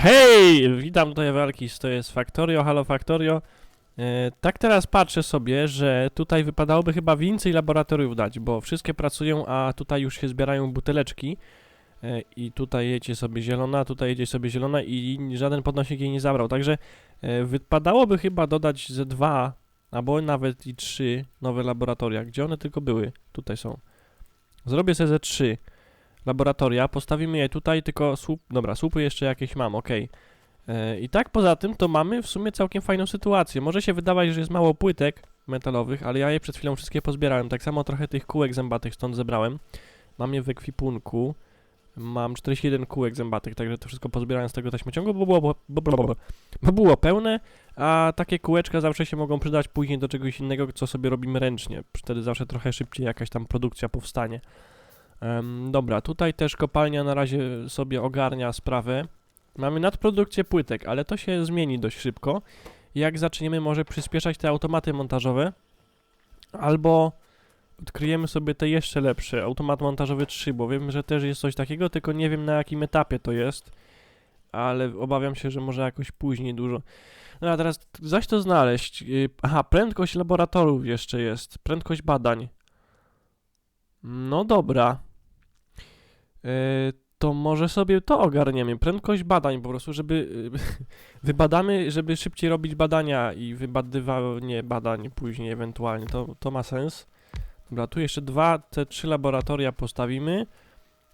Hej! Witam tutaj Walkis, to jest Factorio, halo Factorio. E, tak teraz patrzę sobie, że tutaj wypadałoby chyba więcej laboratoriów dać, bo wszystkie pracują, a tutaj już się zbierają buteleczki. E, I tutaj jedzie sobie zielona, tutaj jedzie sobie zielona i żaden podnośnik jej nie zabrał. Także e, wypadałoby chyba dodać ze dwa, albo nawet i trzy nowe laboratoria. Gdzie one tylko były? Tutaj są. Zrobię sobie ze trzy laboratoria, postawimy je tutaj, tylko słup, dobra, słupy jeszcze jakieś mam, ok. I tak poza tym to mamy w sumie całkiem fajną sytuację. Może się wydawać, że jest mało płytek metalowych, ale ja je przed chwilą wszystkie pozbierałem. Tak samo trochę tych kółek zębatych stąd zebrałem. Mam je w ekwipunku. Mam 41 kółek zębatych, także to wszystko pozbierałem z tego taśmociągu, bo było, bo, bo, bo, bo było pełne, a takie kółeczka zawsze się mogą przydać później do czegoś innego, co sobie robimy ręcznie. Wtedy zawsze trochę szybciej jakaś tam produkcja powstanie. Dobra, tutaj też kopalnia na razie sobie ogarnia sprawę. Mamy nadprodukcję płytek, ale to się zmieni dość szybko. Jak zaczniemy może przyspieszać te automaty montażowe, albo odkryjemy sobie te jeszcze lepsze, automat montażowy 3, bo wiem, że też jest coś takiego, tylko nie wiem na jakim etapie to jest, ale obawiam się, że może jakoś później dużo. No a teraz zaś to znaleźć. Yy, Aha, prędkość laboratoriów jeszcze jest, prędkość badań. No dobra. Yy, to może sobie to ogarniemy. Prędkość badań po prostu, żeby yy, wybadamy, żeby szybciej robić badania i wybadywanie badań później ewentualnie. To, to ma sens. Dobra, tu jeszcze dwa, te trzy laboratoria postawimy.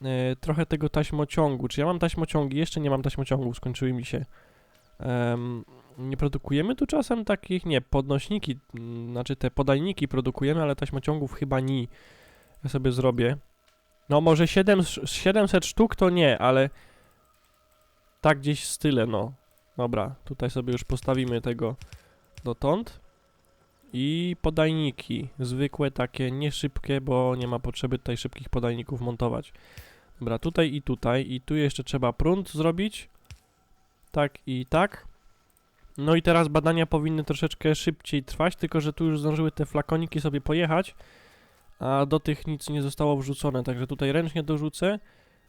Yy, trochę tego taśmociągu. Czy ja mam taśmociągi? Jeszcze nie mam taśmociągów, skończyły mi się. Nie produkujemy tu czasem takich, nie, podnośniki, znaczy te podajniki produkujemy, ale taśmociągów chyba nie. Ja sobie zrobię. No może 7, 700 sztuk to nie, ale tak gdzieś z tyle, no. Dobra, tutaj sobie już postawimy tego dotąd. I podajniki, zwykłe takie, nie szybkie, bo nie ma potrzeby tutaj szybkich podajników montować. Dobra, tutaj i tutaj, i tu jeszcze trzeba prąd zrobić. Tak i tak. No i teraz badania powinny troszeczkę szybciej trwać, tylko że tu już zdążyły te flakoniki sobie pojechać a do tych nic nie zostało wrzucone, także tutaj ręcznie dorzucę.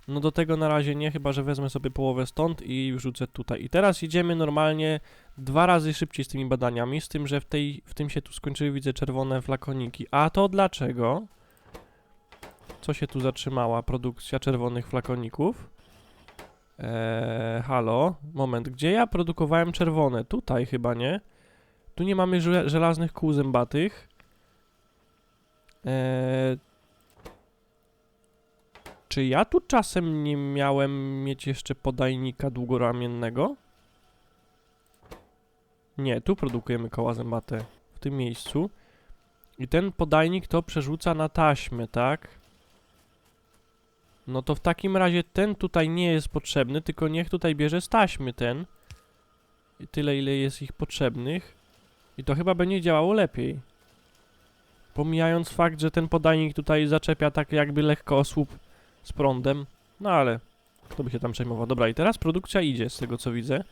No do tego na razie nie, chyba że wezmę sobie połowę stąd i wrzucę tutaj. I teraz idziemy normalnie dwa razy szybciej z tymi badaniami, z tym, że w, tej, w tym się tu skończyły, widzę czerwone flakoniki. A to dlaczego? Co się tu zatrzymała? Produkcja czerwonych flakoników. Eee, halo, moment, gdzie ja produkowałem czerwone? Tutaj chyba, nie? Tu nie mamy żel żelaznych kół zębatych. Eee, czy ja tu czasem nie miałem mieć jeszcze podajnika długoramiennego? Nie, tu produkujemy koła zębate, w tym miejscu. I ten podajnik to przerzuca na taśmę, tak? No to w takim razie ten tutaj nie jest potrzebny, tylko niech tutaj bierze z taśmy ten. I tyle, ile jest ich potrzebnych. I to chyba będzie działało lepiej. Pomijając fakt, że ten podajnik tutaj zaczepia tak jakby lekko słup z prądem. No ale kto by się tam przejmował. Dobra, i teraz produkcja idzie z tego co widzę.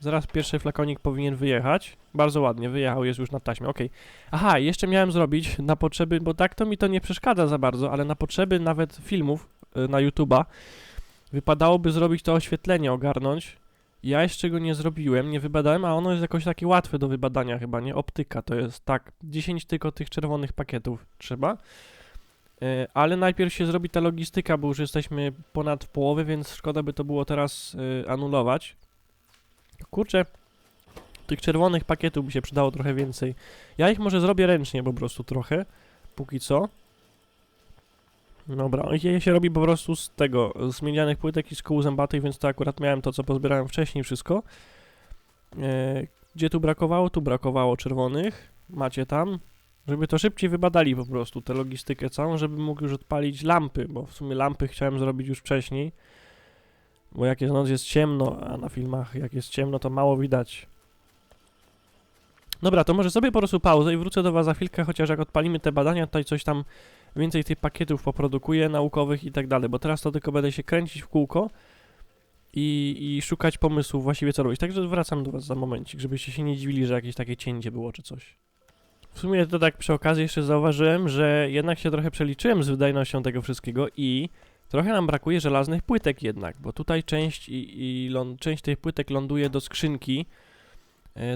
Zaraz pierwszy flakonik powinien wyjechać. Bardzo ładnie, wyjechał, jest już na taśmie, okej. Aha, jeszcze miałem zrobić na potrzeby, bo tak to mi to nie przeszkadza za bardzo, ale na potrzeby nawet filmów y, na YouTube'a wypadałoby zrobić to oświetlenie, ogarnąć. Ja jeszcze go nie zrobiłem, nie wybadałem, a ono jest jakoś takie łatwe do wybadania chyba, nie? Optyka to jest, tak, 10 tylko tych czerwonych pakietów trzeba. E, ale najpierw się zrobi ta logistyka, bo już jesteśmy ponad w połowie, więc szkoda by to było teraz e, anulować. Kurczę, tych czerwonych pakietów by się przydało trochę więcej. Ja ich może zrobię ręcznie po prostu trochę, póki co. Dobra, je się robi po prostu z tego, z miedzianych płytek i z kół zębatych, więc to akurat miałem to, co pozbierałem wcześniej wszystko. E, gdzie tu brakowało? Tu brakowało czerwonych. Macie tam. Żeby to szybciej wybadali po prostu, tę logistykę całą, żeby mógł już odpalić lampy, bo w sumie lampy chciałem zrobić już wcześniej. Bo jak jest noc jest ciemno, a na filmach jak jest ciemno to mało widać. Dobra, to może sobie po prostu pauzę i wrócę do was za chwilkę, chociaż jak odpalimy te badania, tutaj coś tam więcej tych pakietów poprodukuję, naukowych i tak dalej, bo teraz to tylko będę się kręcić w kółko i, i szukać pomysłów właściwie co robić. Także wracam do was za momencik, żebyście się nie dziwili, że jakieś takie cięcie było czy coś. W sumie to tak przy okazji jeszcze zauważyłem, że jednak się trochę przeliczyłem z wydajnością tego wszystkiego i Trochę nam brakuje żelaznych płytek jednak, bo tutaj część, i, i ląd, część tych płytek ląduje do skrzynki,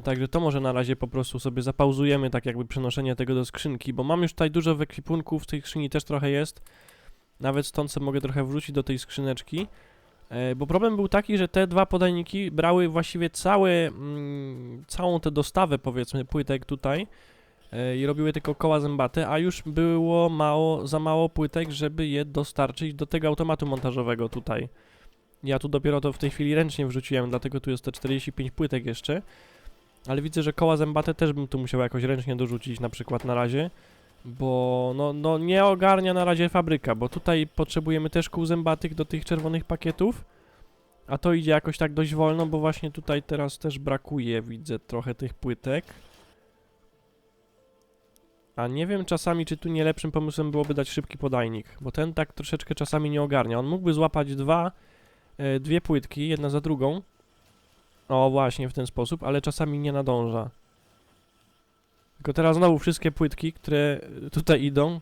także to może na razie po prostu sobie zapauzujemy tak jakby przenoszenie tego do skrzynki, bo mam już tutaj dużo w ekwipunku, w tej skrzyni też trochę jest, nawet stąd sobie mogę trochę wrzucić do tej skrzyneczki, e, bo problem był taki, że te dwa podajniki brały właściwie całe, mm, całą tę dostawę powiedzmy płytek tutaj, e, i robiły tylko koła zębate, a już było mało, za mało płytek, żeby je dostarczyć do tego automatu montażowego tutaj. Ja tu dopiero to w tej chwili ręcznie wrzuciłem, dlatego tu jest te 45 płytek jeszcze. Ale widzę, że koła zębate też bym tu musiał jakoś ręcznie dorzucić na przykład na razie. Bo no, no nie ogarnia na razie fabryka, bo tutaj potrzebujemy też kół zębatych do tych czerwonych pakietów. A to idzie jakoś tak dość wolno, bo właśnie tutaj teraz też brakuje, widzę, trochę tych płytek. A nie wiem czasami, czy tu nie lepszym pomysłem byłoby dać szybki podajnik, bo ten tak troszeczkę czasami nie ogarnia. On mógłby złapać dwa, e, dwie płytki, jedna za drugą. O, właśnie w ten sposób, ale czasami nie nadąża. Tylko teraz znowu wszystkie płytki, które e, tutaj idą,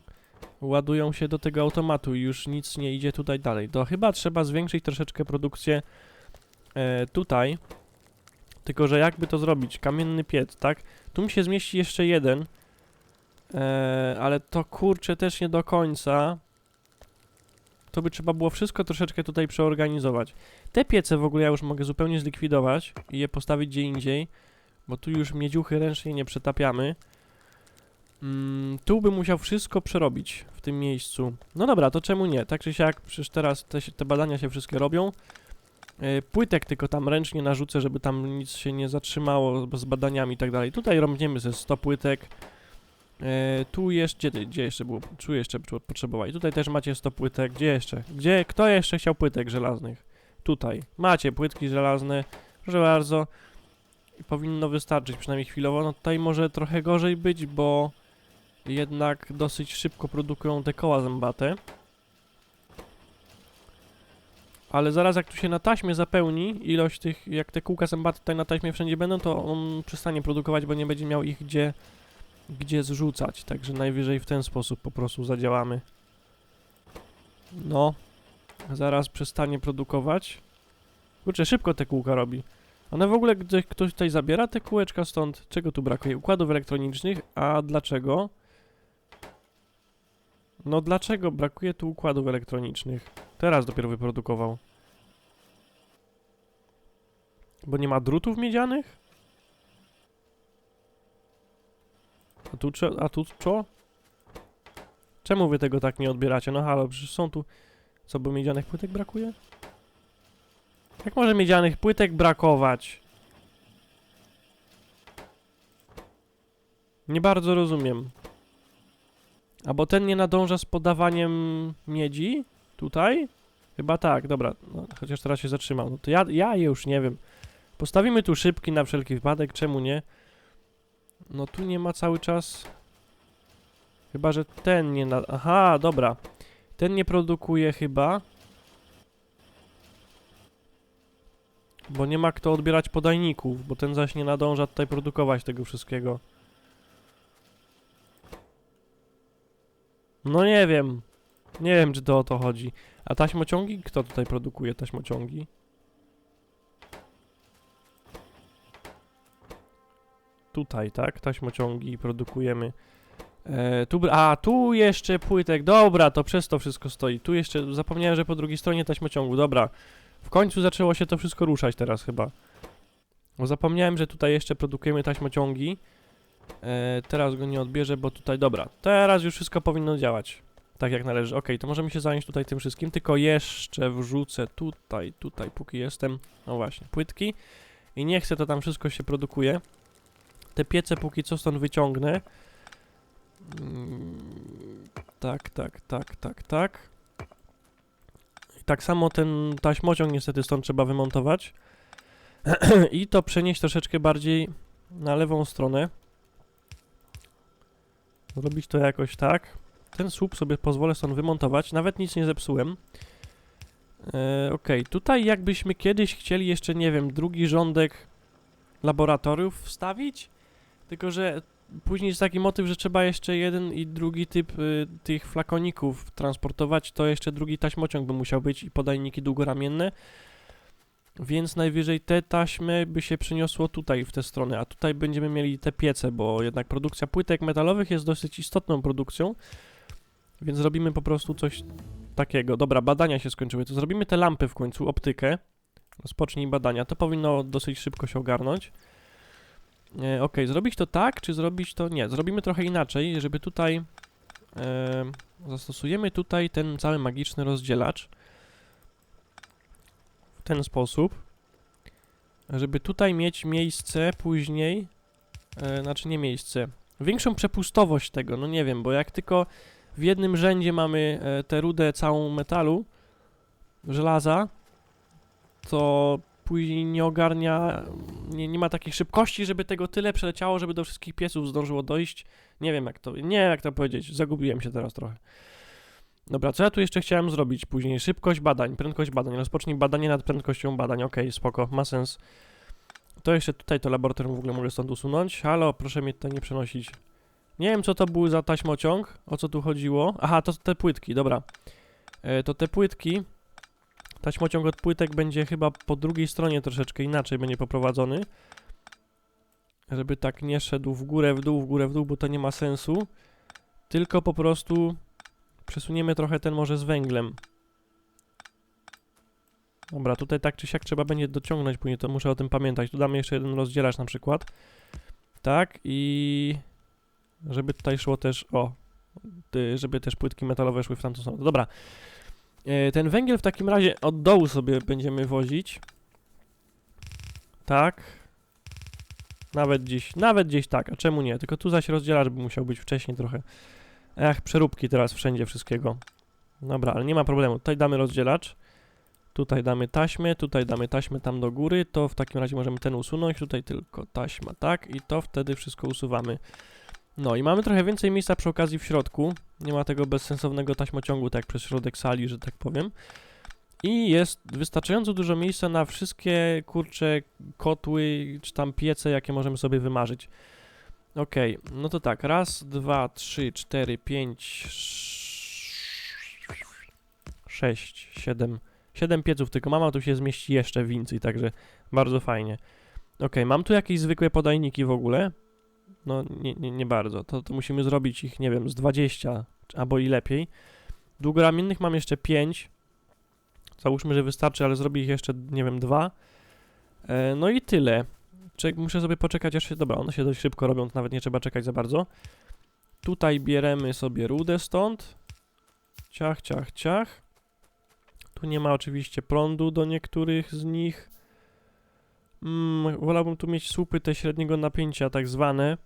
ładują się do tego automatu i już nic nie idzie tutaj dalej. To chyba trzeba zwiększyć troszeczkę produkcję e, tutaj. Tylko, że jakby to zrobić? Kamienny piec, tak? Tu mi się zmieści jeszcze jeden. Eee, ale to kurczę też nie do końca. To by trzeba było wszystko troszeczkę tutaj przeorganizować. Te piece w ogóle ja już mogę zupełnie zlikwidować i je postawić gdzie indziej, bo tu już miedziuchy ręcznie nie przetapiamy. Mm, tu bym musiał wszystko przerobić w tym miejscu. No dobra, to czemu nie? Tak czy siak, przecież teraz te, te badania się wszystkie robią. E, płytek tylko tam ręcznie narzucę, żeby tam nic się nie zatrzymało z badaniami i tak dalej. Tutaj robniemy ze 100 płytek. E, tu jeszcze, gdzie, gdzie jeszcze było, tu jeszcze potrzebowali. Tutaj też macie 100 płytek, gdzie jeszcze? Gdzie, kto jeszcze chciał płytek żelaznych? Tutaj. Macie płytki żelazne, proszę bardzo. Powinno wystarczyć przynajmniej chwilowo. No tutaj może trochę gorzej być, bo jednak dosyć szybko produkują te koła zębate. Ale zaraz jak tu się na taśmie zapełni ilość tych, jak te kółka zębate tutaj na taśmie wszędzie będą, to on przestanie produkować, bo nie będzie miał ich gdzie gdzie zrzucać, także najwyżej w ten sposób po prostu zadziałamy. No, zaraz przestanie produkować. Kurczę, szybko te kółka robi. One w ogóle, gdy ktoś tutaj zabiera te kółeczka stąd, czego tu brakuje? Układów elektronicznych, a dlaczego? No dlaczego brakuje tu układów elektronicznych? Teraz dopiero wyprodukował. Bo nie ma drutów miedzianych? A tu, a tu co? Czemu wy tego tak nie odbieracie? No halo, przecież są tu... Co, bo miedzianych płytek brakuje? Jak może miedzianych płytek brakować? Nie bardzo rozumiem. A bo ten nie nadąża z podawaniem miedzi? Tutaj? Chyba tak, dobra. No, chociaż teraz się zatrzymał. No to ja, ja już nie wiem. Postawimy tu szybki na wszelki wypadek, czemu nie? No tu nie ma cały czas. Chyba, że ten nie na... Aha, dobra. Ten nie produkuje chyba. Bo nie ma kto odbierać podajników, bo ten zaś nie nadąża tutaj produkować tego wszystkiego. No nie wiem. Nie wiem, czy to o to chodzi. A taśmociągi? Kto tutaj produkuje taśmociągi? Tutaj, tak? Taśmociągi produkujemy. E, tu, a, tu jeszcze płytek. Dobra, to przez to wszystko stoi. Tu jeszcze, zapomniałem, że po drugiej stronie taśmociągu. Dobra. W końcu zaczęło się to wszystko ruszać teraz chyba. Bo zapomniałem, że tutaj jeszcze produkujemy taśmociągi. E, teraz go nie odbierze, bo tutaj, dobra. Teraz już wszystko powinno działać. Tak jak należy. Ok, to możemy się zająć tutaj tym wszystkim. Tylko jeszcze wrzucę tutaj, tutaj, póki jestem. No właśnie, płytki. I nie chcę, to tam wszystko się produkuje te piece póki co stąd wyciągnę. Mm, Tak, tak, tak, tak, tak. I tak samo ten taśmociąg niestety stąd trzeba wymontować. I to przenieść troszeczkę bardziej na lewą stronę. Zrobić to jakoś tak. Ten słup sobie pozwolę stąd wymontować. Nawet nic nie zepsułem. E, Okej, tutaj jakbyśmy kiedyś chcieli jeszcze, nie wiem, drugi rządek laboratoriów wstawić, tylko że później jest taki motyw, że trzeba jeszcze jeden i drugi typ y, tych flakoników transportować, to jeszcze drugi taśmociąg by musiał być i podajniki długoramienne. Więc najwyżej te taśmy by się przeniosło tutaj w tę stronę, a tutaj będziemy mieli te piece, bo jednak produkcja płytek metalowych jest dosyć istotną produkcją. Więc zrobimy po prostu coś takiego. Dobra, badania się skończyły. To zrobimy te lampy w końcu, optykę. Rozpocznij badania. To powinno dosyć szybko się ogarnąć. E, ok, zrobić to tak, czy zrobić to... Nie, zrobimy trochę inaczej, żeby tutaj... E, zastosujemy tutaj ten cały magiczny rozdzielacz. W ten sposób. Żeby tutaj mieć miejsce później... E, znaczy nie miejsce. Większą przepustowość tego, no nie wiem, bo jak tylko w jednym rzędzie mamy e, tę rudę całą metalu, żelaza, to później nie ogarnia, nie, nie ma takiej szybkości, żeby tego tyle przeleciało, żeby do wszystkich pieców zdążyło dojść. Nie wiem jak to, nie jak to powiedzieć, zagubiłem się teraz trochę. Dobra, co ja tu jeszcze chciałem zrobić później? Szybkość badań, prędkość badań. Rozpocznij badanie nad prędkością badań. Okej, spoko, ma sens. To jeszcze tutaj to laboratorium w ogóle mogę stąd usunąć. Halo, proszę mnie tutaj nie przenosić. Nie wiem co to był za taśmociąg, o co tu chodziło. Aha, to te płytki, dobra. E, to te płytki, taśmociąg od płytek będzie chyba po drugiej stronie troszeczkę inaczej będzie poprowadzony. Żeby tak nie szedł w górę, w dół, w górę, w dół, bo to nie ma sensu. Tylko po prostu przesuniemy trochę ten może z węglem. Dobra, tutaj tak czy siak trzeba będzie dociągnąć później, to muszę o tym pamiętać. Tu damy jeszcze jeden rozdzielacz na przykład. Tak i żeby tutaj szło też, o, żeby też płytki metalowe szły w tamtą stronę. Dobra, ten węgiel w takim razie od dołu sobie będziemy wozić. Tak. Nawet gdzieś, nawet gdzieś tak, a czemu nie? Tylko tu zaś rozdzielacz by musiał być wcześniej trochę. Ech, przeróbki teraz wszędzie wszystkiego. Dobra, ale nie ma problemu. Tutaj damy rozdzielacz. Tutaj damy taśmę, tutaj damy taśmę tam do góry, to w takim razie możemy ten usunąć, tutaj tylko taśma, tak, i to wtedy wszystko usuwamy. No i mamy trochę więcej miejsca przy okazji w środku. Nie ma tego bezsensownego taśmociągu, tak przez środek sali, że tak powiem. I jest wystarczająco dużo miejsca na wszystkie kurcze kotły, czy tam piece, jakie możemy sobie wymarzyć. Okej, no to tak, raz, dwa, trzy, cztery, pięć, sześć, siedem, siedem pieców tylko mam, a tu się zmieści jeszcze więcej, także bardzo fajnie. Okej, mam tu jakieś zwykłe podajniki w ogóle? No nie, nie, nie bardzo. To, to musimy zrobić ich, nie wiem, z 20 albo i lepiej. Długoramiennych mam jeszcze 5. Załóżmy, że wystarczy, ale zrobię ich jeszcze, nie wiem, dwa. E, no i tyle. Czek muszę sobie poczekać, aż się... Dobra, one się dość szybko robią, to nawet nie trzeba czekać za bardzo. Tutaj bieremy sobie rudę stąd. Ciach, ciach, ciach. Tu nie ma oczywiście prądu do niektórych z nich. Mm, wolałbym tu mieć słupy te średniego napięcia, tak zwane.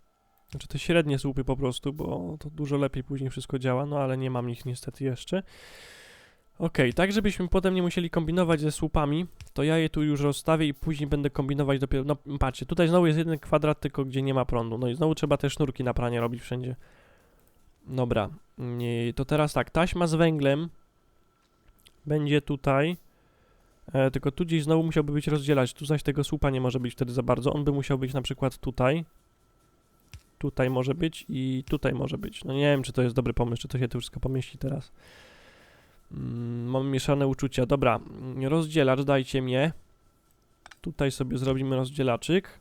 Znaczy te średnie słupy po prostu, bo to dużo lepiej później wszystko działa, no ale nie mam ich niestety jeszcze. Ok, tak żebyśmy potem nie musieli kombinować ze słupami, to ja je tu już rozstawię i później będę kombinować dopiero, no patrzcie, tutaj znowu jest jeden kwadrat tylko, gdzie nie ma prądu, no i znowu trzeba te sznurki na pranie robić wszędzie. Dobra, to teraz tak, taśma z węglem będzie tutaj, e, tylko tu gdzieś znowu musiałby być rozdzielać, tu zaś tego słupa nie może być wtedy za bardzo, on by musiał być na przykład tutaj, tutaj może być i tutaj może być. No nie wiem, czy to jest dobry pomysł, czy to się tu wszystko pomieści teraz. Mm, mam mieszane uczucia. Dobra, mm, rozdzielacz dajcie mnie. Tutaj sobie zrobimy rozdzielaczyk.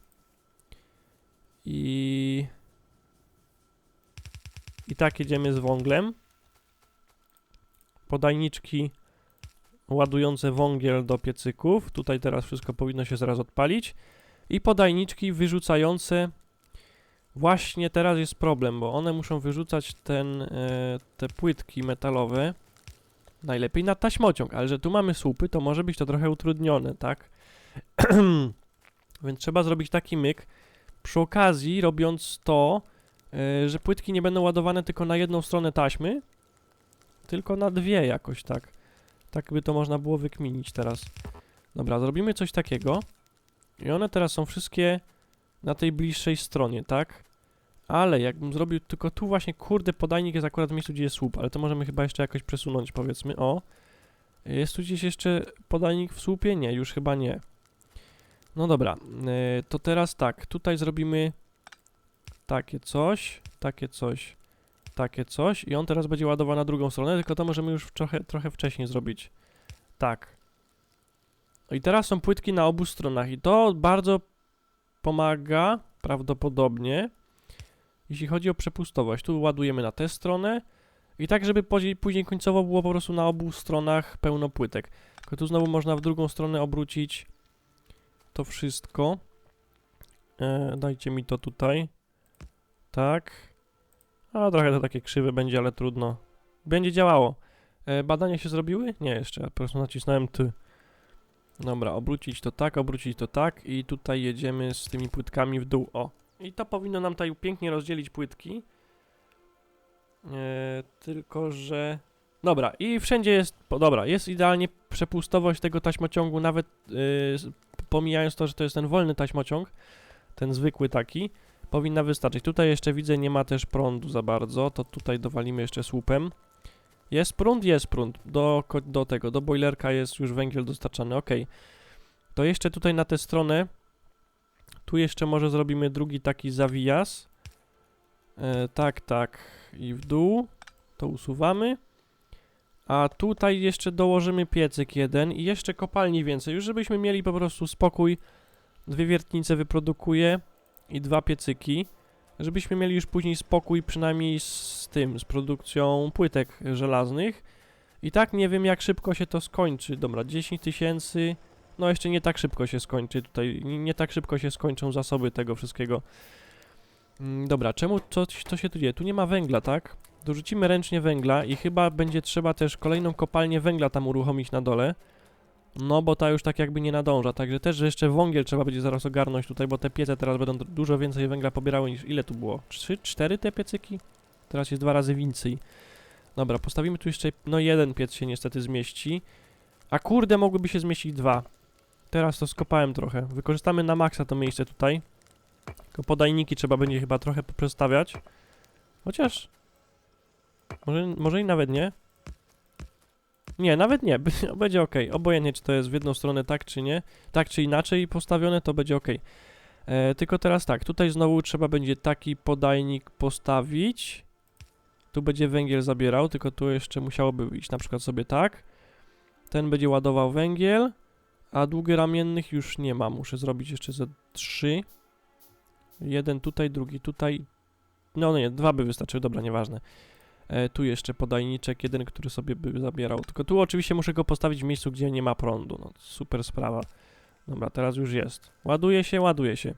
I... I tak jedziemy z wąglem. Podajniczki ładujące wągiel do piecyków. Tutaj teraz wszystko powinno się zaraz odpalić. I podajniczki wyrzucające Właśnie teraz jest problem, bo one muszą wyrzucać ten, e, te płytki metalowe najlepiej na taśmociąg, ale że tu mamy słupy, to może być to trochę utrudnione, tak? Więc trzeba zrobić taki myk, przy okazji robiąc to, e, że płytki nie będą ładowane tylko na jedną stronę taśmy, tylko na dwie jakoś tak. Tak by to można było wykminić teraz. Dobra, zrobimy coś takiego i one teraz są wszystkie na tej bliższej stronie, tak? Ale jakbym zrobił tylko tu właśnie, kurde, podajnik jest akurat w miejscu, gdzie jest słup, ale to możemy chyba jeszcze jakoś przesunąć, powiedzmy, o. Jest tu gdzieś jeszcze podajnik w słupie? Nie, już chyba nie. No dobra, yy, to teraz tak, tutaj zrobimy takie coś, takie coś, takie coś i on teraz będzie ładował na drugą stronę, tylko to możemy już trochę, trochę wcześniej zrobić. Tak. I teraz są płytki na obu stronach i to bardzo pomaga prawdopodobnie, jeśli chodzi o przepustowość. Tu ładujemy na tę stronę i tak, żeby później, końcowo było po prostu na obu stronach pełno płytek. Tylko tu znowu można w drugą stronę obrócić to wszystko. E, dajcie mi to tutaj. Tak. A trochę to takie krzywe będzie, ale trudno. Będzie działało. E, badania się zrobiły? Nie, jeszcze. Ja po prostu nacisnąłem T. Dobra, obrócić to tak, obrócić to tak i tutaj jedziemy z tymi płytkami w dół. O. I to powinno nam tutaj pięknie rozdzielić płytki. E, tylko, że... Dobra, i wszędzie jest... Po, dobra, jest idealnie przepustowość tego taśmociągu, nawet yy, pomijając to, że to jest ten wolny taśmociąg, ten zwykły taki, powinna wystarczyć. Tutaj jeszcze widzę, nie ma też prądu za bardzo, to tutaj dowalimy jeszcze słupem. Jest prąd? Jest prąd. Do, do tego, do boilerka jest już węgiel dostarczany, ok. To jeszcze tutaj na tę stronę, tu jeszcze może zrobimy drugi taki zawijas. E, tak, tak. I w dół. To usuwamy. A tutaj jeszcze dołożymy piecyk jeden i jeszcze kopalni więcej, już żebyśmy mieli po prostu spokój. Dwie wiertnice wyprodukuje i dwa piecyki. Żebyśmy mieli już później spokój przynajmniej z tym, z produkcją płytek żelaznych. I tak nie wiem jak szybko się to skończy. Dobra, 10 tysięcy. No jeszcze nie tak szybko się skończy tutaj, nie, tak szybko się skończą zasoby tego wszystkiego. Mm, Dobra, czemu co, co się tu dzieje? Tu nie ma węgla, tak? Dorzucimy ręcznie węgla i chyba będzie trzeba też kolejną kopalnię węgla tam uruchomić na dole. No, bo ta już tak jakby nie nadąża, także też jeszcze wągiel trzeba będzie zaraz ogarnąć tutaj, bo te piece teraz będą du- dużo więcej węgla pobierały niż ile tu było? Trzy, cztery te piecyki? Teraz jest dwa razy więcej. Dobra, postawimy tu jeszcze, no jeden piec się niestety zmieści. A kurde, mogłyby się zmieścić dwa. Teraz to skopałem trochę. Wykorzystamy na maksa to miejsce tutaj. Tylko podajniki trzeba będzie chyba trochę poprzestawiać. Chociaż... Może, może i nawet nie. Nie, nawet nie. będzie ok. Obojętnie, czy to jest w jedną stronę tak, czy nie. Tak, czy inaczej postawione, to będzie ok. E, tylko teraz tak. Tutaj znowu trzeba będzie taki podajnik postawić. Tu będzie węgiel zabierał, tylko tu jeszcze musiałoby iść na przykład sobie tak. Ten będzie ładował węgiel, a długoramiennych już nie ma. Muszę zrobić jeszcze ze trzy. Jeden tutaj, drugi tutaj. No nie, dwa by wystarczyły, dobra, nieważne. E, tu jeszcze podajniczek, jeden, który sobie by zabierał. Tylko tu oczywiście muszę go postawić w miejscu, gdzie nie ma prądu. No, super sprawa. Dobra, teraz już jest. Ładuje się, ładuje się.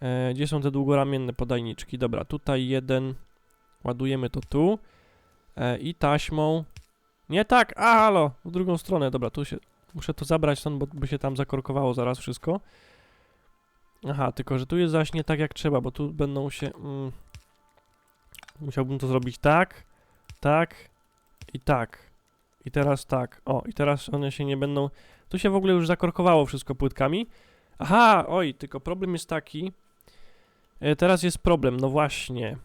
E, gdzie są te długoramienne podajniczki? Dobra, tutaj jeden. Ładujemy to tu. E, I taśmą. Nie tak, a halo, w drugą stronę. Dobra, tu się. Muszę to zabrać stąd, bo by się tam zakorkowało zaraz wszystko. Aha, tylko że tu jest zaś nie tak jak trzeba, bo tu będą się. Mm, musiałbym to zrobić tak, tak i tak. I teraz tak. O, i teraz one się nie będą. Tu się w ogóle już zakorkowało wszystko płytkami. Aha, oj, tylko problem jest taki. E, teraz jest problem, no właśnie.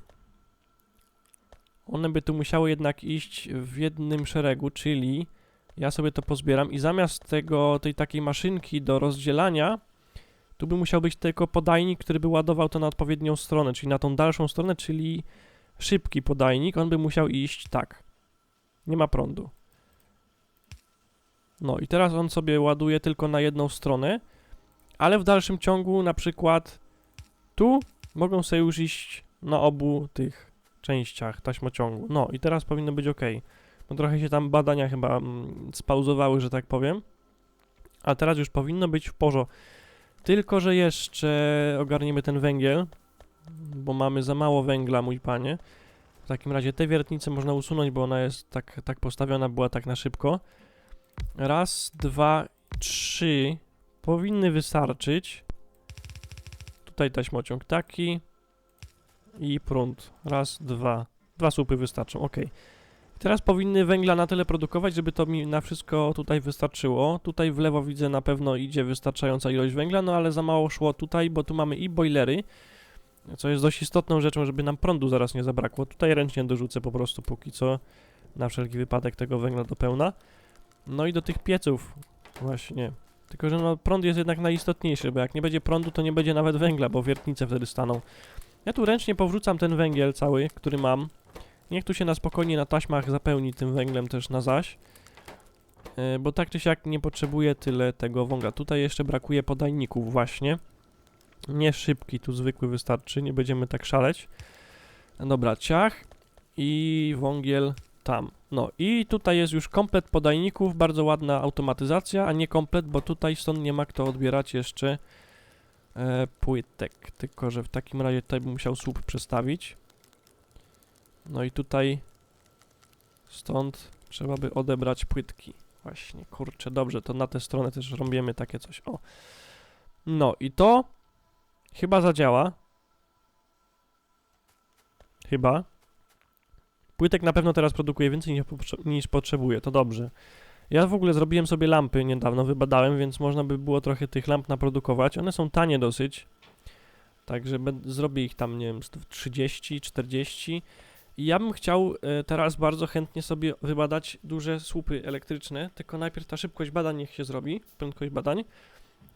One by tu musiały jednak iść w jednym szeregu, czyli ja sobie to pozbieram i zamiast tego, tej takiej maszynki do rozdzielania, tu by musiał być tylko podajnik, który by ładował to na odpowiednią stronę, czyli na tą dalszą stronę, czyli szybki podajnik, on by musiał iść tak. Nie ma prądu. No i teraz on sobie ładuje tylko na jedną stronę, ale w dalszym ciągu na przykład tu mogą sobie już iść na obu tych częściach taśmociągu. No i teraz powinno być ok. No trochę się tam badania chyba mm, spauzowały, że tak powiem. A teraz już powinno być w porządku. Tylko, że jeszcze ogarniemy ten węgiel, bo mamy za mało węgla, mój panie. W takim razie te wiertnice można usunąć, bo ona jest tak, tak postawiona, była tak na szybko. Raz, dwa, trzy powinny wystarczyć. Tutaj taśmociąg taki i prąd. Raz, dwa. Dwa słupy wystarczą, ok. Teraz powinny węgla na tyle produkować, żeby to mi na wszystko tutaj wystarczyło. Tutaj w lewo widzę na pewno idzie wystarczająca ilość węgla, no ale za mało szło tutaj, bo tu mamy i boilery, co jest dość istotną rzeczą, żeby nam prądu zaraz nie zabrakło. Tutaj ręcznie dorzucę po prostu póki co, na wszelki wypadek tego węgla do pełna. No i do tych pieców właśnie. Tylko, że no prąd jest jednak najistotniejszy, bo jak nie będzie prądu, to nie będzie nawet węgla, bo wiertnice wtedy staną. Ja tu ręcznie powrzucam ten węgiel cały, który mam. Niech tu się na spokojnie na taśmach zapełni tym węglem też na zaś. E, Bo tak czy siak nie potrzebuję tyle tego węgla. Tutaj jeszcze brakuje podajników właśnie. Nie szybki, tu zwykły wystarczy, nie będziemy tak szaleć. Dobra, ciach i wągiel tam. No i tutaj jest już komplet podajników, bardzo ładna automatyzacja, a nie komplet, bo tutaj stąd nie ma kto odbierać jeszcze e, płytek, tylko że w takim razie tutaj bym musiał słup przestawić. No i tutaj stąd trzeba by odebrać płytki. Właśnie, kurczę, dobrze, to na tę stronę też robimy takie coś. O. No i to chyba zadziała. Chyba. Płytek na pewno teraz produkuje więcej niż, potrze- niż potrzebuje, to dobrze. Ja w ogóle zrobiłem sobie lampy niedawno, wybadałem, więc można by było trochę tych lamp naprodukować. One są tanie dosyć. Także zrobię ich tam, nie wiem, 30, 40. I ja bym chciał e, teraz bardzo chętnie sobie wybadać duże słupy elektryczne, tylko najpierw ta szybkość badań niech się zrobi, prędkość badań,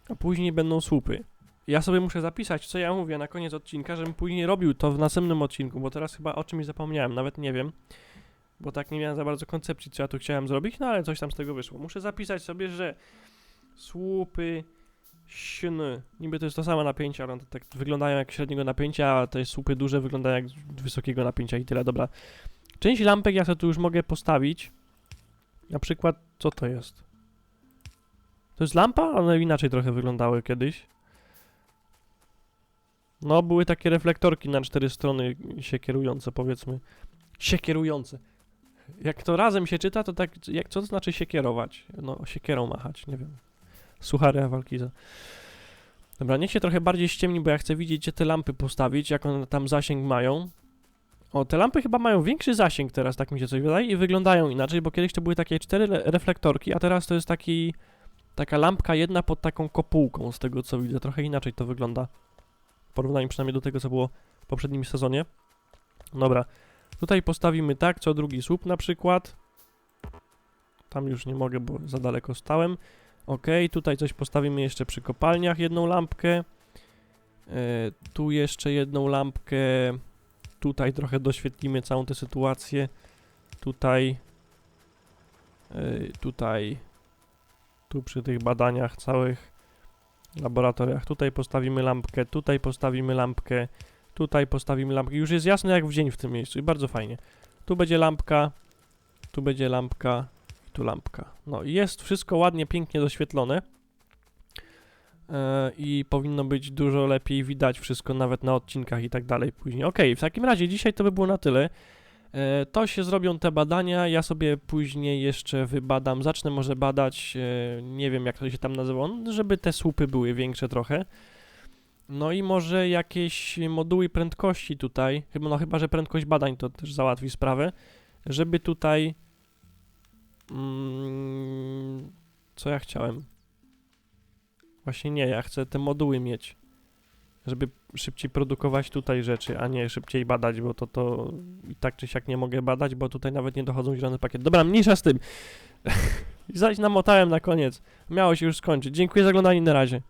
a później będą słupy. Ja sobie muszę zapisać, co ja mówię na koniec odcinka, żebym później robił to w następnym odcinku, bo teraz chyba o czymś zapomniałem, nawet nie wiem, bo tak nie miałem za bardzo koncepcji, co ja tu chciałem zrobić, no ale coś tam z tego wyszło. Muszę zapisać sobie, że słupy śn, niby to jest to samo napięcie, ale one tak wyglądają jak średniego napięcia, a te słupy duże wyglądają jak wysokiego napięcia i tyle, dobra. Część lampek ja sobie tu już mogę postawić, na przykład, co to jest? To jest lampa? One inaczej trochę wyglądały kiedyś. No, były takie reflektorki na cztery strony się kierujące, powiedzmy. Się kierujące. Jak to razem się czyta, to tak, jak co to znaczy się kierować? No, siekierą machać, nie wiem. Suchary Awalkiza. Dobra, niech się trochę bardziej ściemni, bo ja chcę widzieć, gdzie te lampy postawić, jak one tam zasięg mają. O, te lampy chyba mają większy zasięg teraz, tak mi się coś wydaje, i wyglądają inaczej, bo kiedyś to były takie cztery le- reflektorki, a teraz to jest taki, taka lampka jedna pod taką kopułką, z tego co widzę. Trochę inaczej to wygląda. Porównaniu przynajmniej do tego, co było w poprzednim sezonie. Dobra, tutaj postawimy tak, co drugi słup na przykład. Tam już nie mogę, bo za daleko stałem. Ok, tutaj coś postawimy jeszcze przy kopalniach, jedną lampkę. E, tu jeszcze jedną lampkę. Tutaj trochę doświetlimy całą tę sytuację. Tutaj. e, tutaj. Tu przy tych badaniach całych laboratoriach. Tutaj postawimy lampkę, tutaj postawimy lampkę, tutaj postawimy lampkę. Już jest jasno jak w dzień w tym miejscu i bardzo fajnie. Tu będzie lampka, tu będzie lampka, tu lampka. No i jest wszystko ładnie, pięknie doświetlone. E, I powinno być dużo lepiej widać wszystko nawet na odcinkach i tak dalej później. Ok, w takim razie dzisiaj to by było na tyle. E, To się zrobią te badania, ja sobie później jeszcze wybadam, zacznę może badać, e, nie wiem jak to się tam nazywa, żeby te słupy były większe trochę. No i może jakieś moduły prędkości tutaj, chyba, no chyba, że prędkość badań to też załatwi sprawę, żeby tutaj... Mm, co ja chciałem? Właśnie nie, ja chcę te moduły mieć, żeby szybciej produkować tutaj rzeczy, a nie szybciej badać, bo to to i tak czy siak nie mogę badać, bo tutaj nawet nie dochodzą zielone pakiety. Dobra, mniejsza z tym. Zaś namotałem na koniec. Miało się już skończyć. Dziękuję za oglądanie, na razie.